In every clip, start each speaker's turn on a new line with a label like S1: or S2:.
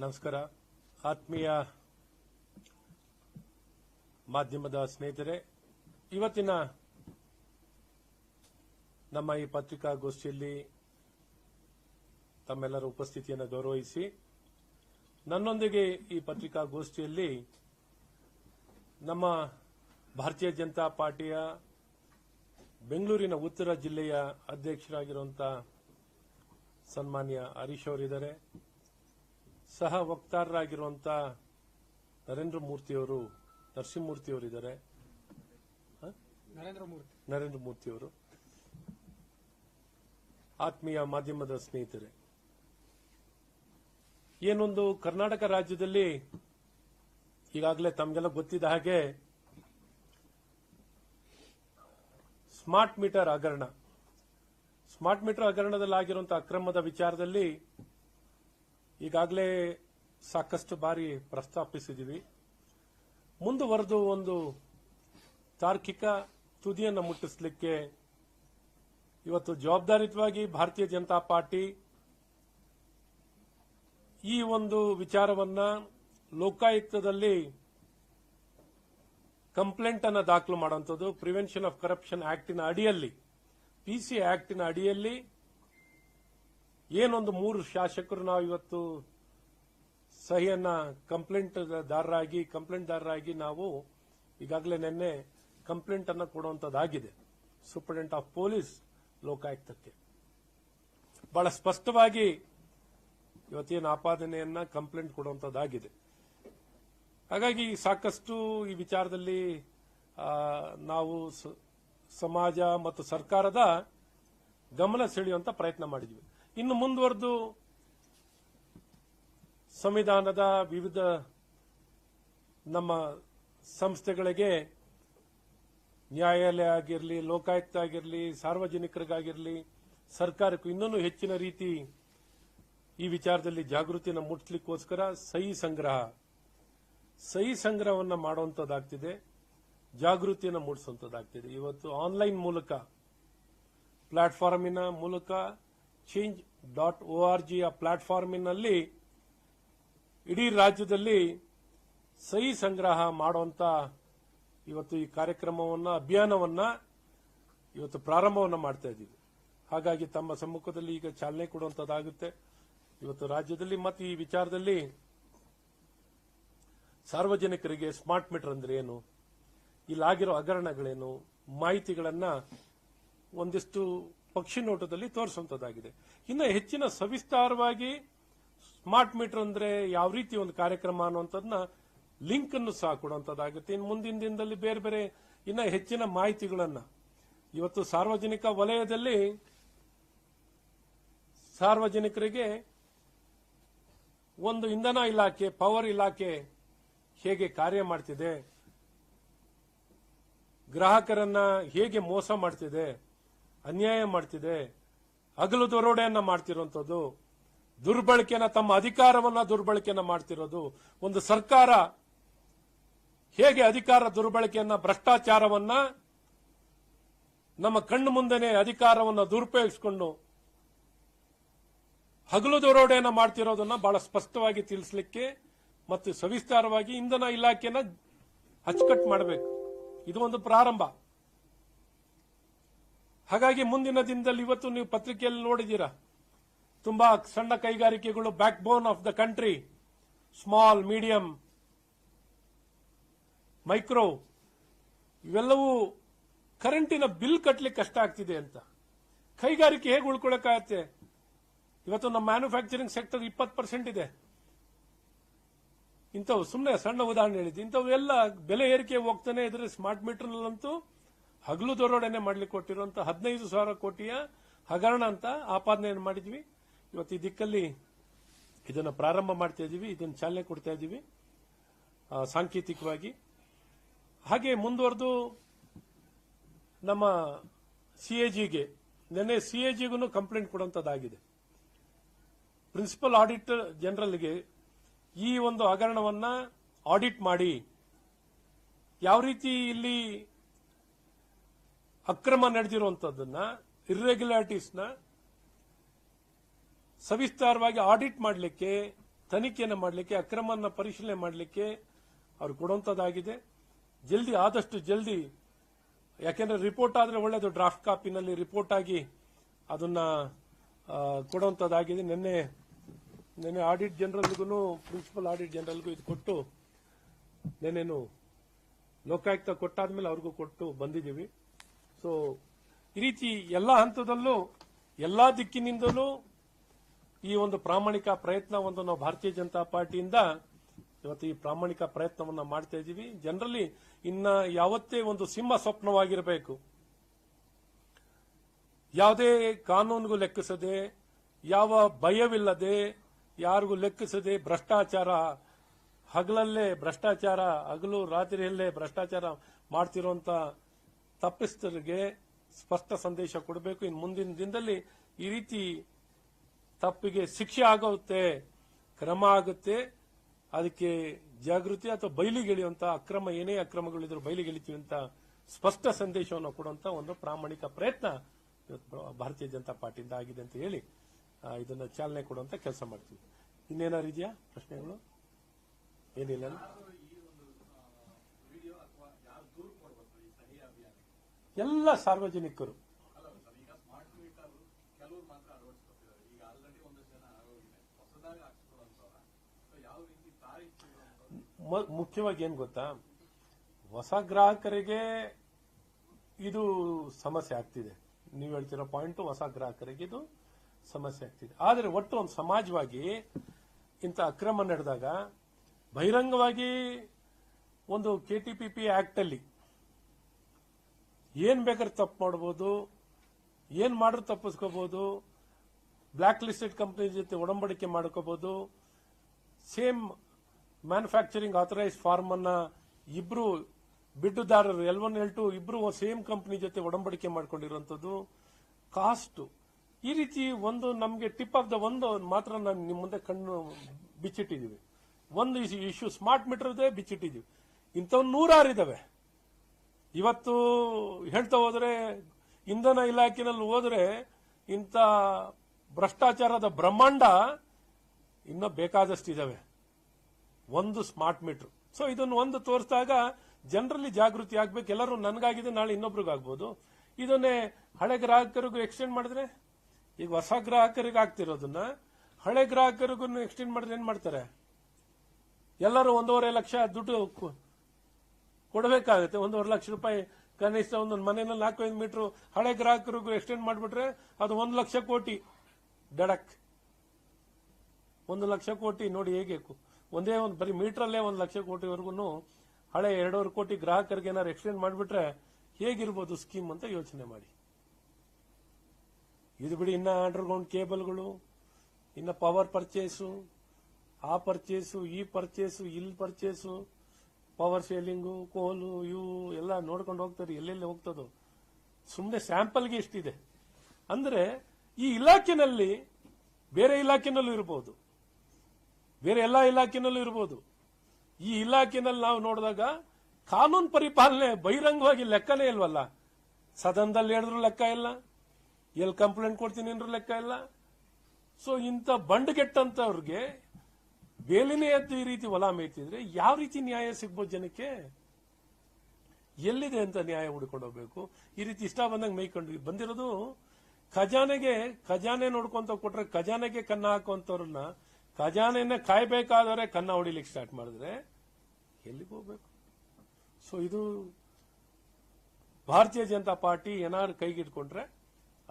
S1: ನಮಸ್ಕಾರ. ಆತ್ಮೀಯ ಮಾಧ್ಯಮದ ಸ್ನೇಹಿತರೆ, ಇವತ್ತಿನ ನಮ್ಮ ಈ ಪತ್ರಿಕಾಗೋಷ್ಠಿಯಲ್ಲಿ ತಮ್ಮೆಲ್ಲರ ಉಪಸ್ಥಿತಿಯನ್ನು ಗೌರವಿಸಿ, ನನ್ನೊಂದಿಗೆ ಈ ಪತ್ರಿಕಾಗೋಷ್ಠಿಯಲ್ಲಿ ನಮ್ಮ ಭಾರತೀಯ ಜನತಾ ಪಾರ್ಟಿಯ ಬೆಂಗಳೂರಿನ ಉತ್ತರ ಜಿಲ್ಲೆಯ ಅಧ್ಯಕ್ಷರಾಗಿರುವಂತಹ ಸನ್ಮಾನ್ಯ ಹರೀಶ್ ಅವರಿದ್ದಾರೆ. ಸಹ ವಕ್ತಾರರಾಗಿರುವಂತಹ ನರೇಂದ್ರ ಮೂರ್ತಿಯವರು ನರಸಿಂಹಮೂರ್ತಿಯವರಿದ್ದಾರೆ.
S2: ನರೇಂದ್ರ ಮೂರ್ತಿ.
S1: ನರೇಂದ್ರ ಮೂರ್ತಿಯವರು. ಆತ್ಮೀಯ ಮಾಧ್ಯಮದ ಸ್ನೇಹಿತರೆ ಏನೊಂದು ಕರ್ನಾಟಕ ರಾಜ್ಯದಲ್ಲಿ ಈಗಾಗಲೇ ತಮಗೆಲ್ಲ ಗೊತ್ತಿದ್ದ ಹಾಗೆ ಸ್ಮಾರ್ಟ್ ಮೀಟರ್ ಹಗರಣ. ಸ್ಮಾರ್ಟ್ ಮೀಟರ್ ಹಗರಣದಲ್ಲಿ ಆಗಿರುವಂತಹ ಅಕ್ರಮದ ವಿಚಾರದಲ್ಲಿ ಈಗಾಗಲೇ ಸಾಕಷ್ಟು ಬಾರಿ ಪ್ರಸ್ತಾಪಿಸಿದ್ದೀವಿ. ಮುಂದುವರೆದು ಒಂದು ತಾರ್ಕಿಕ ತುದಿಯನ್ನು ಮುಟ್ಟಿಸಲಿಕ್ಕೆ ಇವತ್ತು ಜವಾಬ್ದಾರಿಯುತವಾಗಿ ಭಾರತೀಯ ಜನತಾ ಪಾರ್ಟಿ ಈ ಒಂದು ವಿಚಾರವನ್ನ ಲೋಕಾಯುಕ್ತದಲ್ಲಿ ಕಂಪ್ಲೇಂಟ್ ಅನ್ನು ದಾಖಲು ಮಾಡುವಂಥದ್ದು, ಪ್ರಿವೆನ್ಷನ್ ಆಫ್ ಕರಪ್ಷನ್ ಆಕ್ಟಿನ ಅಡಿಯಲ್ಲಿ ಪಿಸಿ ಆಕ್ಟಿನ ಅಡಿಯಲ್ಲಿ ಏನೊಂದು ಮೂರು ಶಾಸಕರು ನಾವು ಇವತ್ತು ಸಹಿಯನ್ನ ಕಂಪ್ಲೇಂಟ್ ದಾರರಾಗಿ ಕಂಪ್ಲೇಂಟ್ ದಾರರಾಗಿ ನಾವು ಈಗಾಗಲೇ ನಿನ್ನೆ ಕಂಪ್ಲೇಂಟ್ ಅನ್ನು ಕೊಡುವಂತದ್ದಾಗಿದೆ. ಸೂಪರಿಂಟೆಂಡೆಂಟ್ ಆಫ್ ಪೊಲೀಸ್ ಲೋಕಾಯುಕ್ತಕ್ಕೆ. ಬಹಳ ಸ್ಪಷ್ಟವಾಗಿ ಇವತ್ತೇನು ಆಪಾದನೆಯನ್ನ ಕಂಪ್ಲೇಂಟ್ ಕೊಡುವಂತದ್ದಾಗಿದೆ. ಹಾಗಾಗಿ ಸಾಕಷ್ಟು ಈ ವಿಚಾರದಲ್ಲಿ ನಾವು ಸಮಾಜ ಮತ್ತು ಸರ್ಕಾರದ ಗಮನ ಸೆಳೆಯುವಂತ ಪ್ರಯತ್ನ ಮಾಡಿದ್ವಿ. ಇನ್ನು ಮುಂದುವರೆದು ಸಂವಿಧಾನದ ವಿವಿಧ ನಮ್ಮ ಸಂಸ್ಥೆಗಳಿಗೆ ನ್ಯಾಯಾಲಯ ಆಗಿರಲಿ, ಲೋಕಾಯುಕ್ತ ಆಗಿರಲಿ, ಸಾರ್ವಜನಿಕರಿಗಾಗಿರಲಿ, ಸರ್ಕಾರಕ್ಕೂ ಇನ್ನೂ ಹೆಚ್ಚಿನ ರೀತಿ ಈ ವಿಚಾರದಲ್ಲಿ ಜಾಗೃತಿಯನ್ನು ಮೂಡಿಸಲಿಕ್ಕೋಸ್ಕರ ಸಹಿ ಸಂಗ್ರಹ. ಸಹಿ ಸಂಗ್ರಹವನ್ನು ಮಾಡುವಂತದ್ದಾಗ್ತಿದೆ ಜಾಗೃತಿಯನ್ನು ಮೂಡಿಸುವಂತದ್ದಾಗ್ತಿದೆ ಇವತ್ತು ಆನ್ಲೈನ್ ಮೂಲಕ, ಪ್ಲಾಟ್ಫಾರ್ಮಿನ ಮೂಲಕ, ಚೇಂಜ್ ಡಾಟ್ ಒ ಆರ್ ಜಿಯ ಪ್ಲಾಟ್ಫಾರ್ಮಿನಲ್ಲಿ ಇಡೀ ರಾಜ್ಯದಲ್ಲಿ ಸಹಿ ಸಂಗ್ರಹ ಮಾಡುವಂತ ಇವತ್ತು ಈ ಕಾರ್ಯಕ್ರಮವನ್ನ, ಅಭಿಯಾನವನ್ನ ಇವತ್ತು ಪ್ರಾರಂಭವನ್ನ ಮಾಡ್ತಾ ಇದ್ದೀವಿ. ಹಾಗಾಗಿ ತಮ್ಮ ಸಮ್ಮುಖದಲ್ಲಿ ಈಗ ಚಾಲನೆ ಕೊಡುವಂತದ್ದಾಗುತ್ತೆ. ಇವತ್ತು ರಾಜ್ಯದಲ್ಲಿ ಮತ್ತು ಈ ವಿಚಾರದಲ್ಲಿ ಸಾರ್ವಜನಿಕರಿಗೆ ಸ್ಮಾರ್ಟ್ ಮೀಟರ್ ಅಂದ್ರೆ ಏನು, ಇಲ್ಲಾಗಿರೋ ಹಗರಣಗಳೇನು, ಮಾಹಿತಿಗಳನ್ನ ಒಂದಿಷ್ಟು ಪಕ್ಷಿ ನೋಟದಲ್ಲಿ ತೋರಿಸುವಂತದ್ದಾಗಿದೆ. ಇನ್ನು ಹೆಚ್ಚಿನ ಸವಿಸ್ತಾರವಾಗಿ ಸ್ಮಾರ್ಟ್ ಮೀಟರ್ ಅಂದ್ರೆ ಯಾವ ರೀತಿ ಒಂದು ಕಾರ್ಯಕ್ರಮ ಅನ್ನುವಂಥದ್ದನ್ನ ಲಿಂಕ್ ಅನ್ನು ಸಹ ಕೊಡುವಂತದ್ದಾಗುತ್ತೆ. ಇನ್ನು ಮುಂದಿನ ದಿನದಲ್ಲಿ ಬೇರೆ ಬೇರೆ ಇನ್ನ ಹೆಚ್ಚಿನ ಮಾಹಿತಿಗಳನ್ನ. ಇವತ್ತು ಸಾರ್ವಜನಿಕ ವಲಯದಲ್ಲಿ ಸಾರ್ವಜನಿಕರಿಗೆ ಒಂದು ಇಂಧನ ಇಲಾಖೆ, ಪವರ್ ಇಲಾಖೆ ಹೇಗೆ ಕಾರ್ಯ ಮಾಡ್ತಿದೆ, ಗ್ರಾಹಕರನ್ನ ಹೇಗೆ ಮೋಸ ಮಾಡ್ತಿದೆ ಅನ್ಯಾಯ ಮಾಡ್ತಿದೆ, ಹಗಲು ದರೋಡೆಯನ್ನ ಮಾಡ್ತಿರುವಂತದ್ದು ದುರ್ಬಳಕೆನ ತಮ್ಮ ಅಧಿಕಾರವನ್ನ ದುರ್ಬಳಕೆಯನ್ನ ಮಾಡ್ತಿರೋದು, ಒಂದು ಸರ್ಕಾರ ಹೇಗೆ ಅಧಿಕಾರ ದುರ್ಬಳಕೆಯನ್ನ, ಭ್ರಷ್ಟಾಚಾರವನ್ನ ನಮ್ಮ ಕಣ್ಣು ಮುಂದೆನೆ ಅಧಿಕಾರವನ್ನ ದುರುಪಯೋಗಿಸಿಕೊಂಡು ಹಗಲು ದರೋಡೆಯನ್ನ ಮಾಡ್ತಿರೋದನ್ನ ಬಹಳ ಸ್ಪಷ್ಟವಾಗಿ ತಿಳಿಸಲಿಕ್ಕೆ ಮತ್ತು ಸವಿಸ್ತಾರವಾಗಿ ಇಂಧನ ಇಲಾಖೆಯನ್ನ ಅಚ್ಚುಕಟ್ಟು ಮಾಡಬೇಕು. ಇದು ಒಂದು ಪ್ರಾರಂಭ. ಹಾಗಾಗಿ ಮುಂದಿನ ದಿನದಲ್ಲಿ ಇವತ್ತು ನೀವು ಪತ್ರಿಕೆಯಲ್ಲಿ ನೋಡಿದ್ದೀರಾ? ತುಂಬಾ ಸಣ್ಣ ಕೈಗಾರಿಕೆಗಳು backbone of the country small medium micro ಇವೆಲ್ಲವೂ ಕರೆಂಟಿನ ಬಿಲ್ ಕಟ್ಟಲಿಕ್ಕೆ ಕಷ್ಟ ಆಗ್ತಿದೆ ಅಂತ. ಕೈಗಾರಿಕೆ ಹೇಗೆ ಉಳ್ಕೊಳ್ಳೋಕ್ಕಾಗತ್ತೆ? ಇವತ್ತು ನಮ್ಮ ಮ್ಯಾನುಫ್ಯಾಕ್ಚರಿಂಗ್ ಸೆಕ್ಟರ್ ಇಪ್ಪತ್ತು ಪರ್ಸೆಂಟ್ ಇದೆ. ಇಂಥವು ಸುಮ್ಮನೆ ಸಣ್ಣ ಉದಾಹರಣೆ ಹೇಳಿದ್ವಿ ಇಂಥವು ಬೆಲೆ ಏರಿಕೆ ಹೋಗ್ತಾನೆ ಇದ್ರೆ ಸ್ಮಾರ್ಟ್ ಮೀಟರ್ನಲ್ಲಂತೂ ಹಗಲು ದರೋಡನೆ ಮಾಡ್ಲಿಕ್ಕೆ ಕೊಟ್ಟಿರುವಂತ ಹದಿನೈದು ಸಾವಿರ ಕೋಟಿಯ ಹಗರಣ ಅಂತ ಆಪಾದನೆಯನ್ನು ಮಾಡಿದ್ವಿ. ಇವತ್ತು ಈ ದಿಕ್ಕಲ್ಲಿ ಇದನ್ನು ಪ್ರಾರಂಭ ಮಾಡ್ತಾ ಇದೀವಿ, ಇದನ್ನು ಚಾಲನೆ ಕೊಡ್ತಾ ಇದ್ದೀವಿ ಸಾಂಕೇತಿಕವಾಗಿ. ಹಾಗೆ ಮುಂದುವರೆದು ನಮ್ಮ ಸಿಎಜಿಗೆ ನಿನ್ನೆ ಸಿಎಜಿಗೂ ಕಂಪ್ಲೇಂಟ್ ಕೊಡುವಂತದ್ದಾಗಿದೆ ಪ್ರಿನ್ಸಿಪಲ್ ಆಡಿಟರ್ ಜನರಲ್ಗೆ ಈ ಒಂದು ಹಗರಣವನ್ನ ಆಡಿಟ್ ಮಾಡಿ, ಯಾವ ರೀತಿ ಇಲ್ಲಿ ಅಕ್ರಮ ನಡೆದಿರುವಂತದ್ದನ್ನ ಇರ್ರೆಗ್ಯುಲಾರಿಟೀಸ್ನ ಸವಿಸ್ತಾರವಾಗಿ ಆಡಿಟ್ ಮಾಡಲಿಕ್ಕೆ, ತನಿಖೆಯನ್ನು ಮಾಡಲಿಕ್ಕೆ ಅಕ್ರಮನ ಪರಿಶೀಲನೆ ಮಾಡಲಿಕ್ಕೆ ಅವ್ರು ಕೊಡುವಂಥದ್ದಾಗಿದೆ ಜಲ್ದಿ ಆದಷ್ಟು ಜಲ್ದಿ, ಯಾಕೆಂದ್ರೆ ರಿಪೋರ್ಟ್ ಆದರೆ ಒಳ್ಳೆಯದು ಡ್ರಾಫ್ಟ್ ಕಾಪಿನಲ್ಲಿ ರಿಪೋರ್ಟ್ ಆಗಿ ಅದನ್ನ ಕೊಡುವಂತದಾಗಿದೆ ನಿನ್ನೆ ನಿನ್ನೆ ಆಡಿಟ್ ಜನರಲ್ಗೂ ಪ್ರಿನ್ಸಿಪಲ್ ಆಡಿಟ್ ಜನರಲ್ಗೂ ಇದು ಕೊಟ್ಟು, ನಿನ್ನೆನು ಲೋಕಾಯುಕ್ತ ಕೊಟ್ಟಾದ್ಮೇಲೆ ಅವ್ರಿಗೂ ಕೊಟ್ಟು ಬಂದಿದ್ದೀವಿ. ಸೊ ಈ ರೀತಿ ಎಲ್ಲ ಹಂತದಲ್ಲೂ, ಎಲ್ಲಾ ದಿಕ್ಕಿನಿಂದಲೂ ಈ ಒಂದು ಪ್ರಾಮಾಣಿಕ ಪ್ರಯತ್ನ ಒಂದು ನಾವು ಭಾರತೀಯ ಜನತಾ ಪಾರ್ಟಿಯಿಂದ ಇವತ್ತು ಈ ಪ್ರಾಮಾಣಿಕ ಪ್ರಯತ್ನವನ್ನ ಮಾಡ್ತಾ ಇದ್ದೀವಿ. ಜನರಲ್ಲಿ ಇನ್ನ ಯಾವತ್ತೇ ಒಂದು ಸಿಂಹ ಸ್ವಪ್ನವಾಗಿರಬೇಕು, ಯಾವುದೇ ಕಾನೂನಿಗೂ ಲೆಕ್ಕಿಸದೆ, ಯಾವ ಭಯವಿಲ್ಲದೆ, ಯಾರಿಗೂ ಲೆಕ್ಕಿಸದೆ ಭ್ರಷ್ಟಾಚಾರ, ಹಗಲಲ್ಲೇ ಭ್ರಷ್ಟಾಚಾರ, ಹಗಲು ರಾತ್ರಿಯಲ್ಲೇ ಭ್ರಷ್ಟಾಚಾರ ಮಾಡ್ತಿರುವಂತ ತಪ್ಪಿಸ್ತರಿಗೆ ಸ್ಪಷ್ಟ ಸಂದೇಶ ಕೊಡಬೇಕು. ಇನ್ನು ಮುಂದಿನ ದಿನದಲ್ಲಿ ಈ ರೀತಿ ತಪ್ಪಿಗೆ ಶಿಕ್ಷೆ ಆಗುತ್ತೆ ಕ್ರಮ ಆಗುತ್ತೆ. ಅದಕ್ಕೆ ಜಾಗೃತಿ ಅಥವಾ ಬಯಲಿಗೆಳೆಯುವಂತಹ ಅಕ್ರಮ, ಏನೇ ಅಕ್ರಮಗಳಿದ್ರು ಬಯಲಿಗೆಳಿತೀವಿ ಅಂತ ಸ್ಪಷ್ಟ ಸಂದೇಶವನ್ನು ಕೊಡುವಂತ ಒಂದು ಪ್ರಾಮಾಣಿಕ ಪ್ರಯತ್ನ ಭಾರತೀಯ ಜನತಾ ಪಾರ್ಟಿಯಿಂದ ಆಗಿದೆ ಅಂತ ಹೇಳಿ ಇದನ್ನ ಚಾಲನೆ ಕೊಡುವಂತ ಕೆಲಸ ಮಾಡ್ತೀವಿ. ಇನ್ನೇನಾರು ಇದೆಯಾ ಪ್ರಶ್ನೆಗಳು? ಏನಿಲ್ಲ ಎಲ್ಲ ಸಾರ್ವಜನಿಕರು. ಮುಖ್ಯವಾಗಿ ಏನ್ ಗೊತ್ತಾ? ಹೊಸ ಗ್ರಾಹಕರಿಗೆ ಇದು ಸಮಸ್ಯೆ ಆಗ್ತಿದೆ. ನೀವು ಹೇಳ್ತಿರೋ ಪಾಯಿಂಟ್ ಹೊಸ ಗ್ರಾಹಕರಿಗೆ ಇದು ಸಮಸ್ಯೆ ಆಗ್ತಿದೆ. ಆದರೆ ಒಟ್ಟು ಒಂದು ಸಮಾಜವಾಗಿ ಇಂಥ ಅಕ್ರಮ ನಡೆದಾಗ ಬಹಿರಂಗವಾಗಿ ಒಂದು ಕೆಟಿಪಿಪಿ ಆಕ್ಟ್ ಅಲ್ಲಿ ಏನ್ ಬೇಕಾದ್ರೆ ತಪ್ಪು ಮಾಡಬಹುದು ಏನ್ ಮಾಡಿದ್ರು ತಪ್ಪಿಸ್ಕೋಬಹುದು ಬ್ಲಾಕ್ ಲಿಸ್ಟೆಡ್ ಕಂಪನಿ ಜೊತೆ ಒಡಂಬಡಿಕೆ ಮಾಡ್ಕೋಬಹುದು ಸೇಮ್ ಮ್ಯಾನುಫ್ಯಾಕ್ಚರಿಂಗ್ ಆಥರೈಸ್ ಫಾರ್ಮ್ ಅನ್ನ ಇಬ್ರು ಬಿಡ್ಡುದಾರರು ಎಲ್ ಒನ್ ಎಲ್ ಟು ಇಬ್ರು ಸೇಮ್ ಕಂಪನಿ ಜೊತೆ ಒಡಂಬಡಿಕೆ ಮಾಡ್ಕೊಂಡಿರುವಂತದ್ದು ಕಾಸ್ಟ್ ಈ ರೀತಿ ಒಂದು ನಮಗೆ ಟಿಪ್ ಆಫ್ ದ ಒಂದು ಮಾತ್ರ ನಾನು ನಿಮ್ಮ ಮುಂದೆ ಕಣ್ಣು ಬಿಚ್ಚಿಟ್ಟಿದ್ದೀವಿ ಒಂದು ಇಶ್ಯೂ ಸ್ಮಾರ್ಟ್ ಮೀಟರ್ದೇ ಬಿಚ್ಚಿಟ್ಟಿದ್ದೀವಿ ಇಂಥವ್ ನೂರಾರು ಇದಾವೆ. ಇವತ್ತು ಹೇಳ್ತಾ ಹೋದ್ರೆ, ಇಂಧನ ಇಲಾಖೆನಲ್ಲಿ ಹೋದ್ರೆ ಇಂಥ ಭ್ರಷ್ಟಾಚಾರದ ಬ್ರಹ್ಮಾಂಡ ಇನ್ನೂ ಬೇಕಾದಷ್ಟಿದಾವೆ ಒಂದು ಸ್ಮಾರ್ಟ್ ಮೀಟರ್. ಸೊ ಇದನ್ನು ಒಂದು ತೋರಿಸಿದಾಗ ಜನರಲ್ಲಿ ಜಾಗೃತಿ ಆಗ್ಬೇಕು. ಎಲ್ಲರೂ ನನಗಾಗಿದೆ, ನಾಳೆ ಇನ್ನೊಬ್ರಿಗಾಗ್ಬೋದು ಇದನ್ನೇ ಹಳೆ ಗ್ರಾಹಕರಿಗೂ ಎಕ್ಸ್ಟೆಂಡ್ ಮಾಡಿದ್ರೆ? ಈಗ ಹೊಸ ಗ್ರಾಹಕರಿಗೆ ಆಗ್ತಿರೋದನ್ನ ಹಳೆ ಗ್ರಾಹಕರಿಗೂ ಎಕ್ಸ್ಟೆಂಡ್ ಮಾಡಿದ್ರೆ ಏನ್ ಮಾಡ್ತಾರೆ? ಎಲ್ಲರೂ ಒಂದೂವರೆ ಲಕ್ಷ ದುಡ್ಡು ಕೊಡಬೇಕಾಗುತ್ತೆ. ಒಂದೂವರೆ ಲಕ್ಷ ರೂಪಾಯಿ ಕನಿಷ್ಠ ಒಂದೊಂದು ಮನೆಯಲ್ಲಿ ನಾಲ್ಕೈದು ಮೀಟರ್ ಹಳೆ ಗ್ರಾಹಕರಿಗೂ ಎಕ್ಸ್ಟೆಂಡ್ ಮಾಡಿಬಿಟ್ರೆ ಅದು ಒಂದು ಲಕ್ಷ ಕೋಟಿ. ಡಡಕ್. ಒಂದು ಲಕ್ಷ ಕೋಟಿ ನೋಡಿ ಹೇಗೆ ಒಂದೇ ಒಂದು ಬರೀ ಮೀಟ್ರಲ್ಲೇ ಒಂದು ಲಕ್ಷ ಕೋಟಿವರೆಗೂ ಹಳೆ ಎರಡೂವರೆ ಕೋಟಿ ಗ್ರಾಹಕರಿಗೆ ಏನಾದ್ರು ಎಕ್ಸ್ಟೆಂಡ್ ಮಾಡಿಬಿಟ್ರೆ ಹೇಗಿರ್ಬೋದು ಸ್ಕೀಮ್ ಅಂತ ಯೋಚನೆ ಮಾಡಿ. ಇದು ಬಿಡಿ ಇನ್ನ ಅಂಡರ್ಗ್ರೌಂಡ್ ಕೇಬಲ್ಗಳು, ಇನ್ನ ಪವರ್ ಪರ್ಚೇಸು ಆ ಪರ್ಚೇಸು ಈ ಪರ್ಚೇಸು ಇಲ್ಲಿ ಪರ್ಚೇಸು ಪವರ್ ಸೇಲಿಂಗು, ಕೋಲು, ಇವು ಎಲ್ಲ ನೋಡ್ಕೊಂಡು ಹೋಗ್ತಾರೆ ಎಲ್ಲೆಲ್ಲಿ ಹೋಗ್ತದೋ. ಸುಮ್ಮನೆ ಸ್ಯಾಂಪಲ್ಗೆ ಇಷ್ಟಿದೆ. ಅಂದ್ರೆ ಈ ಇಲಾಖೆನಲ್ಲಿ ಬೇರೆ ಇಲಾಖೆನಲ್ಲೂ ಇರಬಹುದು ಬೇರೆ ಎಲ್ಲ ಇಲಾಖೆನಲ್ಲೂ ಇರಬಹುದು ಈ ಇಲಾಖೆನಲ್ಲಿ ನಾವು ನೋಡಿದಾಗ ಕಾನೂನು ಪರಿಪಾಲನೆ ಬಹಿರಂಗವಾಗಿ ಲೆಕ್ಕನೇ ಇಲ್ವಲ್ಲ. ಸದನದಲ್ಲಿ ಹೇಳಿದ್ರು ಲೆಕ್ಕ ಇಲ್ಲ. ಎಲ್ಲಿ ಕಂಪ್ಲೇಂಟ್ ಕೊಡ್ತೀನಿ ಅಂದ್ರೂ ಲೆಕ್ಕ ಇಲ್ಲ. ಸೊ ಇಂಥ ಬಂಡ್ಗೆಟ್ಟಂತವ್ರಿಗೆ ಬೇಲಿನೇ ಎದ್ದು ಈ ರೀತಿ ಹೊಲ ಮೇಯ್ತಿದ್ರೆ ಯಾವ ರೀತಿ ನ್ಯಾಯ ಸಿಗ್ಬೋದು ಜನಕ್ಕೆ? ಎಲ್ಲಿದೆ ಅಂತ ನ್ಯಾಯ ಹುಡ್ಕೊಂಡು ಹೋಗ್ಬೇಕು? ಈ ರೀತಿ ಇಷ್ಟ ಬಂದಂಗೆ ಮೇಯ್ಕೊಂಡು ಬಂದಿರೋದು ಖಜಾನೆಗೆ, ಖಜಾನೆ ನೋಡ್ಕೊಂತ ಕೊಟ್ರೆ ಖಜಾನೆಗೆ ಕನ್ನ ಹಾಕುವಂತವ್ರನ್ನ ಖಜಾನೆಯನ್ನ ಕಾಯ್ಬೇಕಾದವರೆ ಕನ್ನ ಹೊಡಿಲಿಕ್ಕೆ ಸ್ಟಾರ್ಟ್ ಮಾಡಿದ್ರೆ ಎಲ್ಲಿಗೆ ಹೋಗ್ಬೇಕು? ಸೊ ಇದು ಭಾರತೀಯ ಜನತಾ ಪಾರ್ಟಿ ಏನಾದ್ರು ಕೈಗಿಟ್ಕೊಂಡ್ರೆ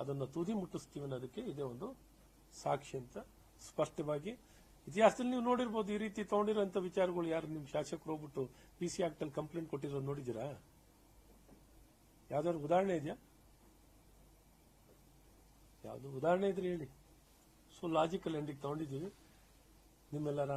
S1: ಅದನ್ನು ತುದಿ ಮುಟ್ಟಿಸ್ತೀವಿ ಅನ್ನೋದಕ್ಕೆ ಇದೇ ಒಂದು ಸಾಕ್ಷಿ ಅಂತ ಸ್ಪಷ್ಟವಾಗಿ ಇತಿಹಾಸದಲ್ಲಿ ನೀವು ನೋಡಿರ್ಬೋದು ಈ ರೀತಿ ತಗೊಂಡಿರೋಂಥ ವಿಚಾರಗಳು ಯಾರು ನಿಮ್ಮ ಶಾಸಕರು ಹೋಗ್ಬಿಟ್ಟು ಪಿ ಸಿ ಆಕ್ಟ್ ಅಲ್ಲಿ ಕಂಪ್ಲೇಂಟ್ ಕೊಟ್ಟಿರೋದು ನೋಡಿದ್ದೀರಾ? ಯಾವ್ದಾದ್ರು ಉದಾಹರಣೆ ಇದೆಯಾ? ಯಾವ್ದು ಉದಾಹರಣೆ ಇದ್ರೆ ಹೇಳಿ. ಸೊ ಲಾಜಿಕಲ್ ಎಂಡಿಗೆ ತಗೊಂಡಿದ್ದೀವಿ. ನಿಮ್ಮೆಲ್ಲರ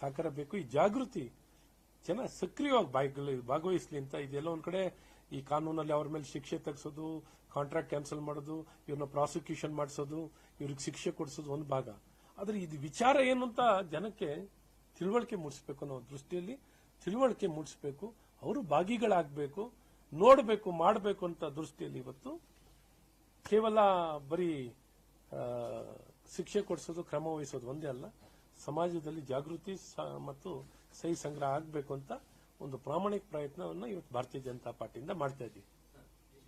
S1: ಸಹಕಾರ ಬೇಕು. ಈ ಜಾಗೃತಿ ಜನ ಸಕ್ರಿಯವಾಗಿ ಭಾಗವಹಿಸ್ಲಿ ಅಂತ ಇದೆಲ್ಲ ಒಂದ್ ಕಡೆ ಈ ಕಾನೂನಲ್ಲಿ ಅವ್ರ ಮೇಲೆ ಶಿಕ್ಷೆ ತೆಗೆಸೋದು ಕಾಂಟ್ರಾಕ್ಟ್ ಕ್ಯಾನ್ಸಲ್ ಮಾಡೋದು, ಇವ್ರನ್ನ ಪ್ರಾಸಿಕ್ಯೂಷನ್ ಮಾಡಿಸೋದು, ಇವ್ರಿಗೆ ಶಿಕ್ಷೆ ಕೊಡಿಸೋದು ಒಂದು ಭಾಗ. ಆದ್ರೆ ಇದು ವಿಚಾರ ಏನು ಅಂತ ಜನಕ್ಕೆ ತಿಳುವಳಿಕೆ ಮೂಡಿಸ್ಬೇಕು ಅನ್ನೋ ದೃಷ್ಟಿಯಲ್ಲಿ ತಿಳುವಳಿಕೆ ಮೂಡಿಸ್ಬೇಕು, ಅವರು ಭಾಗಿಗಳಾಗಬೇಕು, ನೋಡಬೇಕು, ಮಾಡಬೇಕು ಅಂತ ದೃಷ್ಟಿಯಲ್ಲಿ ಇವತ್ತು ಕೇವಲ ಬರೀ ಶಿಕ್ಷೆ ಕೊಡಿಸೋದು, ಕ್ರಮ ವಹಿಸೋದು ಒಂದೇ ಅಲ್ಲ, ಸಮಾಜದಲ್ಲಿ ಜಾಗೃತಿ ಮತ್ತು ಸಹಿ ಸಂಗ್ರಹ ಆಗಬೇಕು ಅಂತ ಒಂದು ಪ್ರಾಮಾಣಿಕ ಪ್ರಯತ್ನವನ್ನು ಇವತ್ತು ಭಾರತೀಯ ಜನತಾ ಪಾರ್ಟಿಯಿಂದ ಮಾಡ್ತಾ ಇದ್ದೀವಿ.